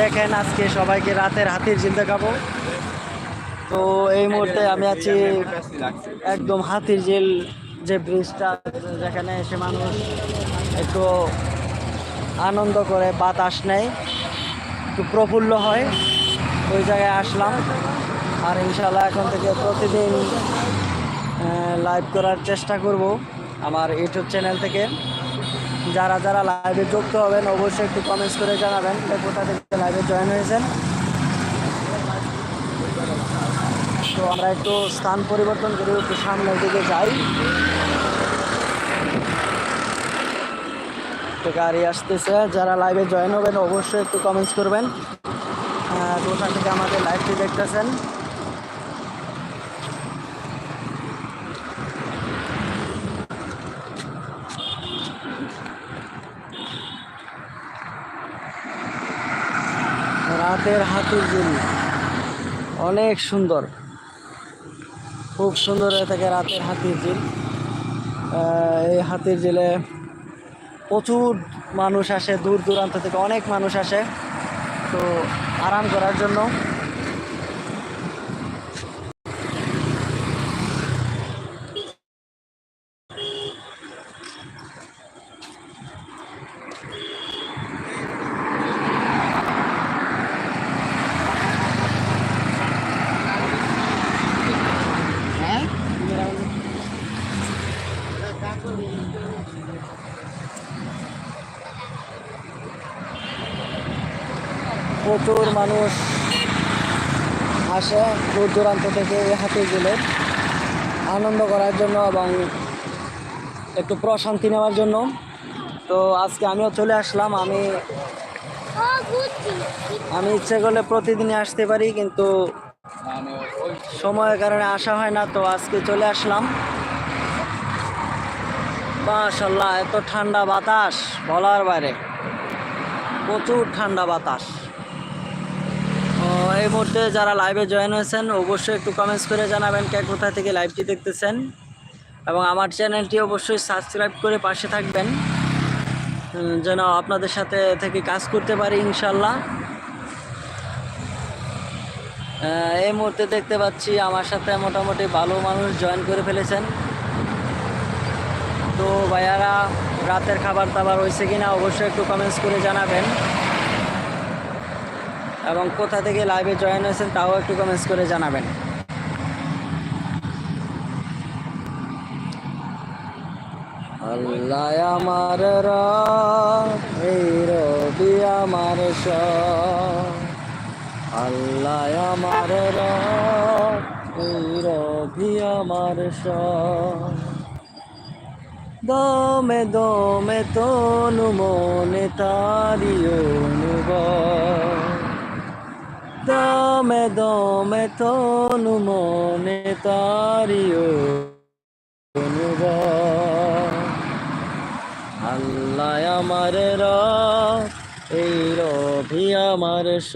দেখেন আজকে সবাইকে রাতের হাতির ঝিল দেখাবো। তো এই মুহূর্তে আমি আছি একদম হাতির ঝিল যে ব্রিজটা, যেখানে এসে মানুষ একটু আনন্দ করে, বাতাস নেয়, একটু প্রফুল্ল হয়, ওই জায়গায় আসলাম। আর ইনশাল্লাহ এখন থেকে প্রতিদিন লাইভ করার চেষ্টা করব আমার ইউটিউব চ্যানেল থেকে। যারা যারা লাইভে যুক্ত হবেন, অবশ্যই একটু কমেন্টস করে জানাবেন। কোথা থেকে লাইভে জয়েন হয়েছেন। তো আমরা একটু স্থান পরিবর্তন করে একটু সামনের দিকে যাই। তো গাড়ি আসতেছে, যারা লাইভে জয়েন হবেন, অবশ্যই একটু কমেন্টস করবেন। কোথা থেকে আমাদের লাইভটি দেখতেছেন। রাতের হাতের ঝিল অনেক সুন্দর। খুব সুন্দর হয়ে থাকে রাতের হাতির ঝিল। এই হাতির ঝিলে প্রচুর মানুষ আসে, দূর দূরান্ত থেকে অনেক মানুষ আসে। তো আরাম করার জন্য প্রচুর মানুষ আসে দূর দূরান্ত থেকে এই হাতে গেলে আনন্দ করার জন্য এবং একটু প্রশান্তি নেওয়ার জন্য। তো আজকে আমিও চলে আসলাম, আমি আমি ইচ্ছে করলে প্রতিদিনই আসতে পারি কিন্তু সময়ের কারণে আসা হয় না, তো আজকে চলে আসলাম। মাশাল্লাহ এত ঠান্ডা বাতাস বলার বাইরে, প্রচুর ঠান্ডা বাতাস। এই মুহূর্তে যারা লাইভে জয়েন হয়েছেন, অবশ্যই একটু কমেন্টস করে জানাবেন কে কোথা থেকে লাইভটি দেখতেছেন। এবং আমার চ্যানেলটি অবশ্যই সাবস্ক্রাইব করে পাশে থাকবেন যেন আপনাদের সাথে থেকে কাজ করতে পারি ইনশাল্লাহ এই মুহূর্তে দেখতে পাচ্ছি আমার সাথে মোটামুটি ভালো মানুষ জয়েন করে ফেলেছেন। তো ভাইয়ারা, রাতের খাবার দাবার হয়েছে কিনা অবশ্যই একটু কমেন্টস করে জানাবেন। এবং কোথা থেকে লাইভে জয়েন হয়েছেন তাও একটু কমেন্টস করে জানাবেন আল্লাহ আমার রব, আমার। আল্লাহ আমার রব, আমার। দমে দমে তনু মনে তারি অনুভব দমে দমে তনু মনে তারি অনুভব। আল্লাহ আমার রব, এই রবি আমার স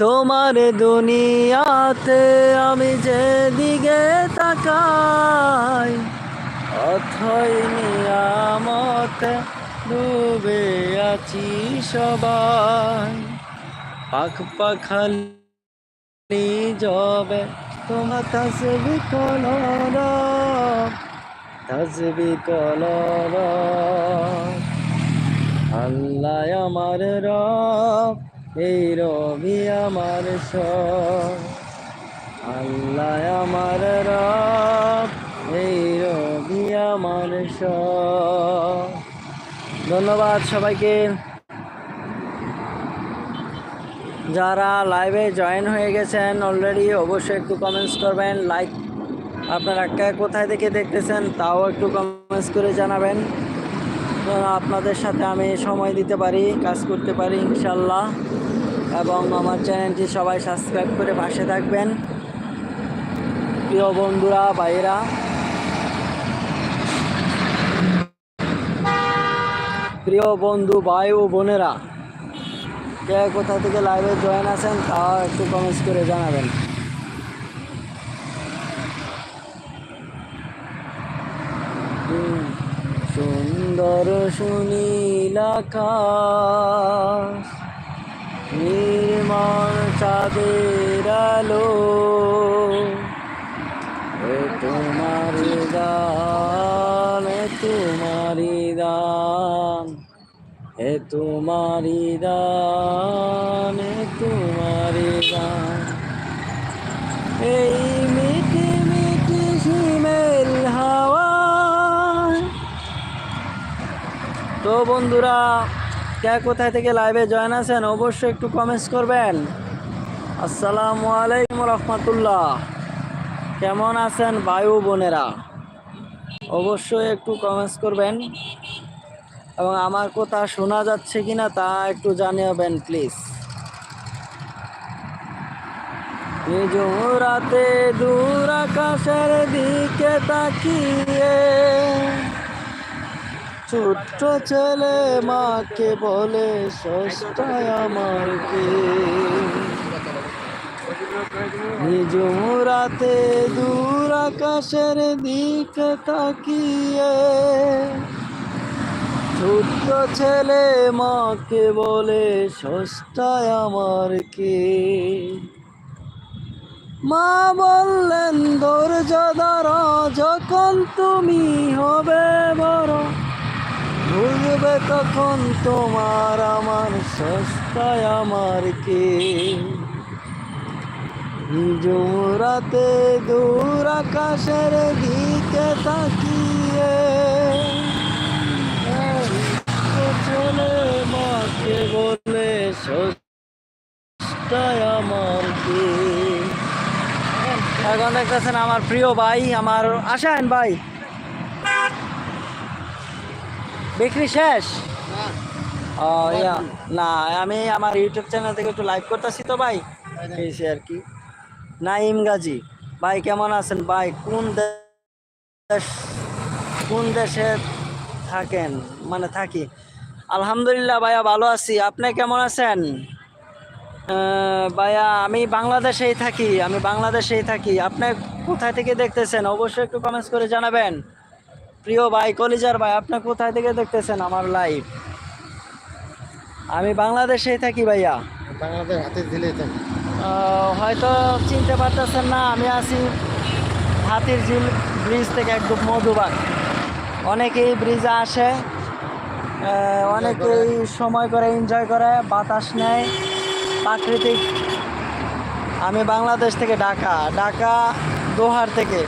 তোমার দুনিয়াতে আমি যেদিকে তাকাই, অথই নিয়ামতে ডুবে আছি সবাই। পাখ পাখালি জবে তোমার তসবি কলর তসবি কলর। আল্লাহ আমার রব, এই রবি আমার সব। আল্লাহ আমার রব, এই রবি আমার সব। ধন্যবাদ সবাইকে। যারা লাইভে জয়েন হয়ে গেছেন অলরেডি অবশ্যই একটু কমেন্টস করবেন লাইক আপনারা কোথায় থেকে দেখতেছেন তাও একটু কমেন্টস করে জানাবেন। আপনাদের সাথে আমি সময় দিতে পারি, কাজ করতে পারি ইনশাল্লাহ এবং আমার চ্যানেলটি সবাই সাবস্ক্রাইব করে পাশে থাকবেন। প্রিয় বন্ধুরা ভাইরা প্রিয় বন্ধু, ভাই ও বোনেরা কে কোথা থেকে লাইভে জয়েন আছেন তা একটু কমেন্টস করে জানাবেন। সুন্দর সুনীল আকাশ, নির্মল চাঁদের আলো তোমার গা এ তোমারি দান, এ তোমারি দান। এই মিটি মিটি হিমেল হাওয়া। তো বন্ধুরা, কে কোথায় থেকে লাইভে জয়েন আছেন, অবশ্যই একটু কমেন্টস করবেন। আসসালামু আলাইকুম রহমতুল্লাহ। কেমন আছেন বায়ু বোনেরা? অবশ্যই একটু কমেন্টস করবেন। এবং আমার কথা শোনা যাচ্ছে কিনা তা একটু জানাবেন প্লিজ রাতে দূর আকাশের দিকে তাকিয়ে ছোট্ট ছেলে মাকে বলে, সস্তায় আমার কে? রাতে দূর আকাশের দিকে তাকিয়ে ছোট্ট ছেলে মাকে বলে ষষ্ঠায় আমার কে? মা বললেন ধৈর্য ধরো যখন তুমি হবে বড়, বুঝবে তখন তোমার আমার সস্তায় আমার কে? জোরাতে দূর আকাশের দিকে তাকিয়ে ছেলে মাকে বলে সস্তায় আমার কে এখন দেখতেছেন আমার প্রিয় ভাই আমার আসেন ভাই। বিক্রি শেষ? ও ইয়া না আমি আমার ইউটিউব চ্যানেল থেকে একটু লাইভ করতেছি তো ভাই। এই আর কি। নাইম গাজী ভাই কেমন আছেন? ভাই কোন দেশ কোন দেশে থাকেন? মানে থাকি। আলহামদুলিল্লাহ ভাইয়া ভালো আছি। আপনি কেমন আছেন? ভাইয়া আমি বাংলাদেশেই থাকি আমি বাংলাদেশেই থাকি। আপনি কোথায় থেকে দেখতেছেন? অবশ্যই একটু কমেন্টস করে জানাবেন। প্রিয় ভাই কলিজার ভাই আপনি কোথায় থেকে দেখতেছেন আমার লাইভ আমি বাংলাদেশেই থাকি ভাইয়া। বাংলাদেশ হাতে দিলে আহ, হয়তো চিনতে পারতেছেন না আমি আছি হাতির ঝিল ব্রিজ থেকে একদম মধুবাগ। অনেকেই ব্রিজে আসে অনেকেই সময় করে এনজয় করে বাতাস নেয়। প্রাকৃতিক। আমি বাংলাদেশ থেকে ঢাকা ঢাকা দোহার থেকে।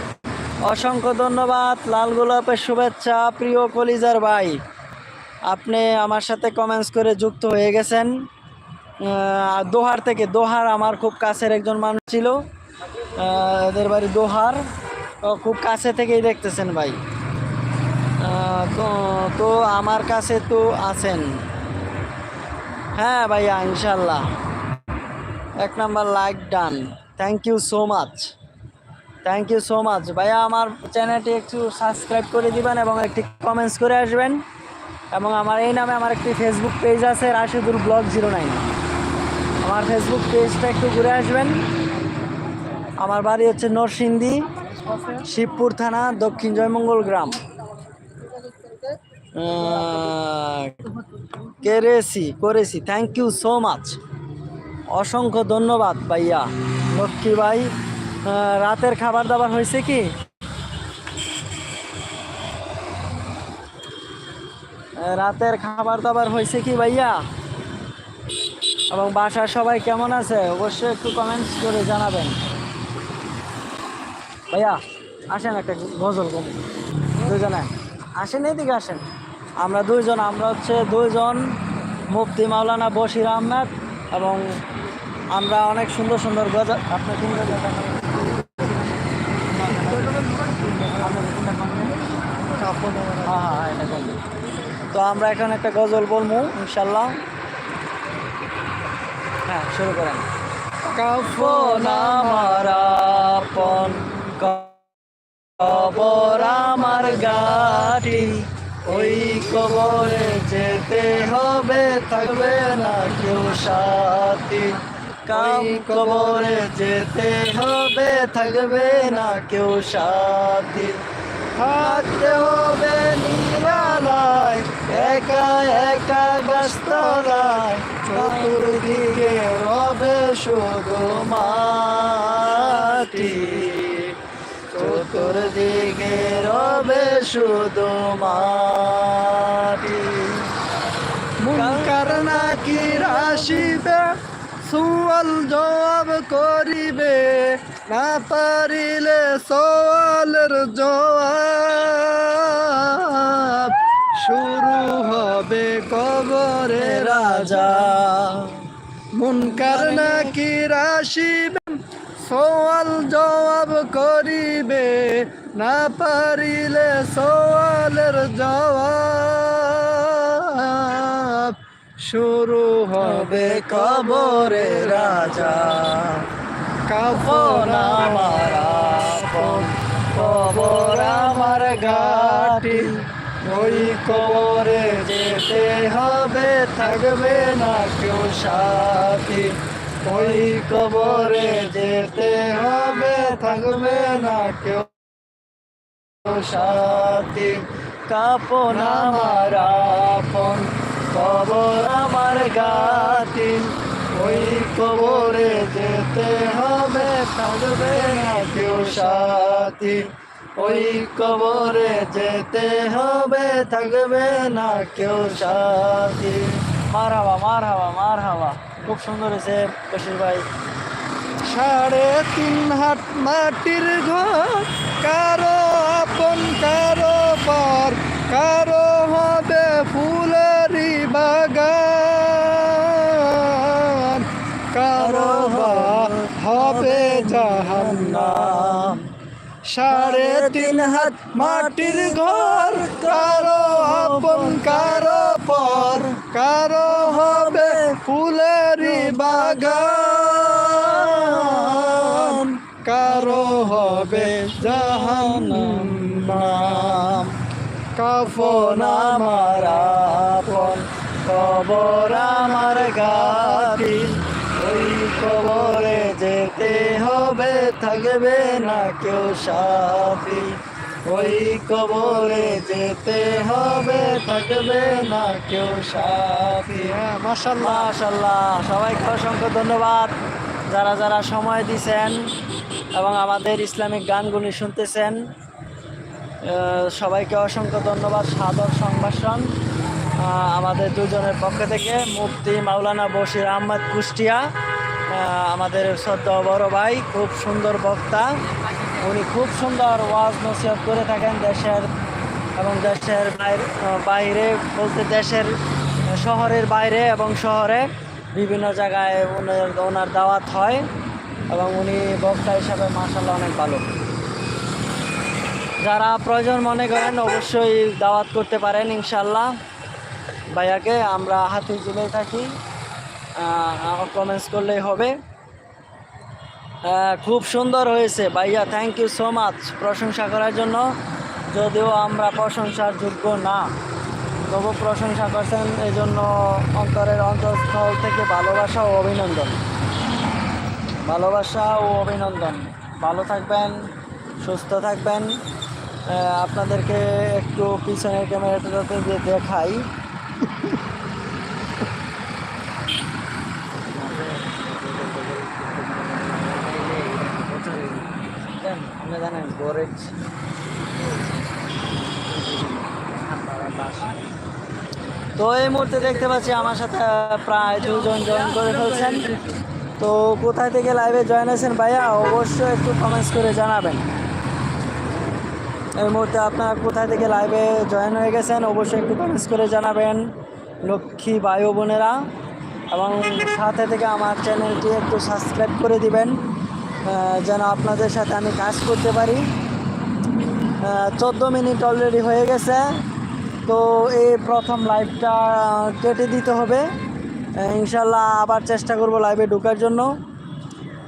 অসংখ্য ধন্যবাদ, লাল গোলাপের শুভেচ্ছা, প্রিয় কলিজার ভাই। আপনি আমার সাথে কমেন্টস করে যুক্ত হয়ে গেছেন। দোহার থেকে, দোহার আমার খুব কাছের একজন মানুষ ছিল। এদের বাড়ি দোহার। খুব কাছে থেকেই দেখতেছেন ভাই। তো তো আমার কাছে তো আছেন। হ্যাঁ ভাইয়া, ইনশাল্লাহ। এক number like done. Thank you so much thank you so much ভাইয়া, আমার চ্যানেলটি একটু সাবস্ক্রাইব করে দিবেন এবং একটি কমেন্টস করে আসবেন। এবং আমার এই নামে আমার একটি ফেসবুক পেজ আছে, রাশিদুল ব্লগ জিরো নাইন। আমার ফেসবুক পেজটা একটু ঘুরে আসবেন। আমার বাড়ি হচ্ছে নরসিংদী, শিবপুর থানা, দক্ষিণ জয়মঙ্গল গ্রাম। কেরেছি করেছি থ্যাংক ইউ সো মাচ অসংখ্য ধন্যবাদ, ভাইয়া। লক্ষ্মী ভাই রাতের খাবার দাবার হয়েছে কি? রাতের খাবার দাবার হয়েছে কি, ভাইয়া? এবং বাসার সবাই কেমন আছে? অবশ্যই একটু কমেন্টস করে জানাবেন। ভাইয়া, আসেন একটা গজল কম দুজনে। আসেন, এদিকে আসেন। আমরা দুইজন, আমরা হচ্ছে দুইজন মুফতি মাওলানা বশির আহমেদ এবং আমরা অনেক সুন্দর সুন্দর আপনার তো আমরা এখন একটা গজল বলব ইনশাল্লাহ হ্যাঁ শুরু করেন। কাফন আমার আপন, কবর আমার গাটি, ওই কবরে যেতে হবে থাকবে না কেউ সাথী। কাম কবরে যেতে হবে থাকবে না কেউ সাথী। থাকতে হবে নিরালায় একা একা গাছতলায় চতুর্দিকে রবে শুধু মাটি। চতুর্দিকে রবে শুধু মাটি। মুনকার নাকি রাশিবে, সুয়াল জবাব করিবে, না পারিলে সওয়ালের জবাব শুরু হবে কবরে রাজা। মুনকার নাকি রাশিবে, সওয়াল জবাব করিবে, না পারিলে সওয়ালের জবাব শুরু হবে কবরে রাজা। কাফন আমার কবর আমার ঘাটি। ওই কবরে যেতে হবে, থাকবে না কেউ সাথী। ওই কবরে যেতে হবে, থাকবে না কেউ সাথী। কাপন আমার কবর আমার গাতি, ওই কবরে যেতে হবে থাকবে না কেউ সাথী। ওই কবরে যেতে হবে থাকবে না কেউ সাথী। মার হাওয়া মার হাওয়া মার হাওয়া। খুব সুন্দর হয়েছে বশির ভাই। সাড়ে তিন হাত মাটির ঘর, কারও আপন, কারও পর, কারও হবে ফুলেরই সাড়ে তিন হাত মাটির ঘর, কারও আপন, কারও পর, কারও হবে ফুলেরই বাগান, কারও হবে জাহান্নাম। কাফন আমার আপন, কবর আমার গাতি ওই কবরে থাকবে না কেউ সাথী। ওই কবরে যেতে হবে থাকবে না কেউ সাথী। হ্যাঁ মাসাল্লাহ মাশাল্লাহ সবাইকে অসংখ্য ধন্যবাদ। যারা যারা সময় দিছেন এবং আমাদের ইসলামিক গানগুলি শুনতেছেন সবাইকে অসংখ্য ধন্যবাদ। সাদর সংভাষণ আমাদের দুজনের পক্ষ থেকে। মুফতি মাওলানা বশির আহমদ কুষ্টিয়া আমাদের শ্রদ্ধা বড় ভাই, খুব সুন্দর বক্তা। উনি খুব সুন্দর ওয়াজ নসিহত করে থাকেন দেশের এবং দেশের বাইরে বাইরে বলতে দেশের শহরের বাইরে এবং শহরে বিভিন্ন জায়গায় ওনার ওনার দাওয়াত হয় এবং উনি বক্তা হিসাবে মার্শাল্লাহ অনেক ভালো। যারা প্রয়োজন মনে করেন অবশ্যই দাওয়াত করতে পারেন ইনশাল্লাহ ভাইয়াকে আমরা হাতি জেলে থাকি। কমেন্টস করলেই হবে। খুব সুন্দর হয়েছে ভাইয়া থ্যাংক ইউ সো মাচ প্রশংসা করার জন্য। যদিও আমরা প্রশংসার যোগ্য না, তবু প্রশংসা করছেন এই জন্য অন্তরের অন্তঃস্থল থেকে ভালোবাসা ও অভিনন্দন। ভালোবাসা ও অভিনন্দন। ভালো থাকবেন, সুস্থ থাকবেন। আপনাদেরকে একটু পিছনের ক্যামেরাটাতে দেখাই। তো এই মুহূর্তে দেখতে পাচ্ছি আমার সাথে প্রায় দুজন জয়েন করে ফেলছেন। তো কোথায় থেকে লাইভে জয়েন আছেন ভাইয়া? অবশ্যই একটু কমেন্টস করে জানাবেন। এই মুহূর্তে আপনারা কোথায় থেকে লাইভে জয়েন হয়ে গেছেন, অবশ্যই একটু কমেন্টস করে জানাবেন। লক্ষ্মী ও বোনেরা, এবং সাথে থেকে আমার চ্যানেলটি একটু সাবস্ক্রাইব করে দিবেন। যেন আপনাদের সাথে আমি কাজ করতে পারি। চোদ্দ মিনিট অলরেডি হয়ে গেছে। তো এই প্রথম লাইভটা কেটে দিতে হবে। ইনশাল্লাহ আবার চেষ্টা করব লাইভে ঢোকার জন্য।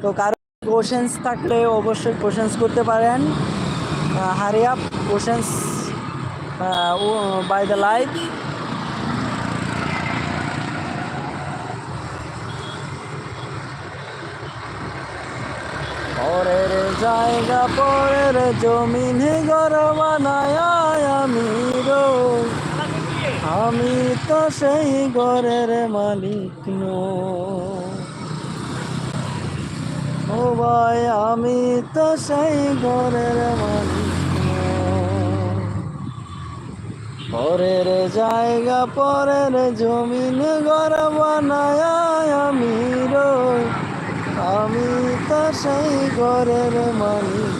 তো কারও কোশেন্স থাকলে অবশ্যই কোশ্চেন্স করতে পারেন। হারি কোশেন্স বাই দ্য লাইভ পরের জায়গা, পরের জমিন ঘর বানায় আমি আমি তো সেই ঘরের মালিক নই। ও ভাই, আমি তো সেই ঘরের মালিক। পরের জায়গা, পরের জমিন ঘর বানায় আমি সেই ঘরের মালিক।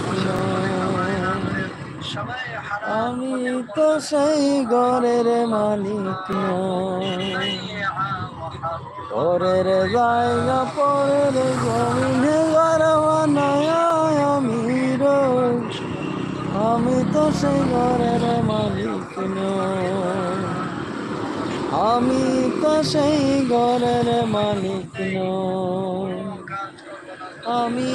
আমি তো সেই ঘরের মালিক পরের জায়গা পরের জমিনে ঘর আমি আমি তো সেই ঘরের মালিক আমি তো সেই ঘরের মালিক নই। আমি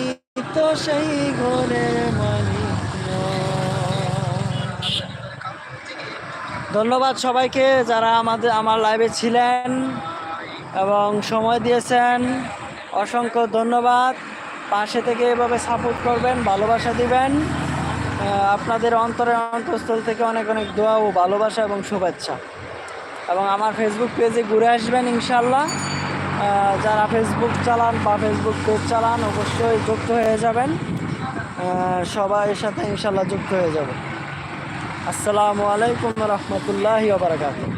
তো সেই ঘরের মালিক নই ধন্যবাদ সবাইকে যারা আমাদের, আমার লাইভে ছিলেন এবং সময় দিয়েছেন। অসংখ্য ধন্যবাদ। পাশে থেকে এভাবে সাপোর্ট করবেন, ভালোবাসা দিবেন। আপনাদের অন্তরের অন্তঃস্থল থেকে অনেক অনেক দোয়া ও ভালোবাসা এবং শুভেচ্ছা। এবং আমার ফেসবুক পেজে ঘুরে আসবেন ইনশাল্লাহ যারা ফেসবুক চালান বা ফেসবুক পেজ চালান, অবশ্যই যুক্ত হয়ে যাবেন। সবাই সাথে ইনশাল্লাহ যুক্ত হয়ে যাবেন আসসালামু আলাইকুম রহমতুল্লাহ বারাকাতুহ।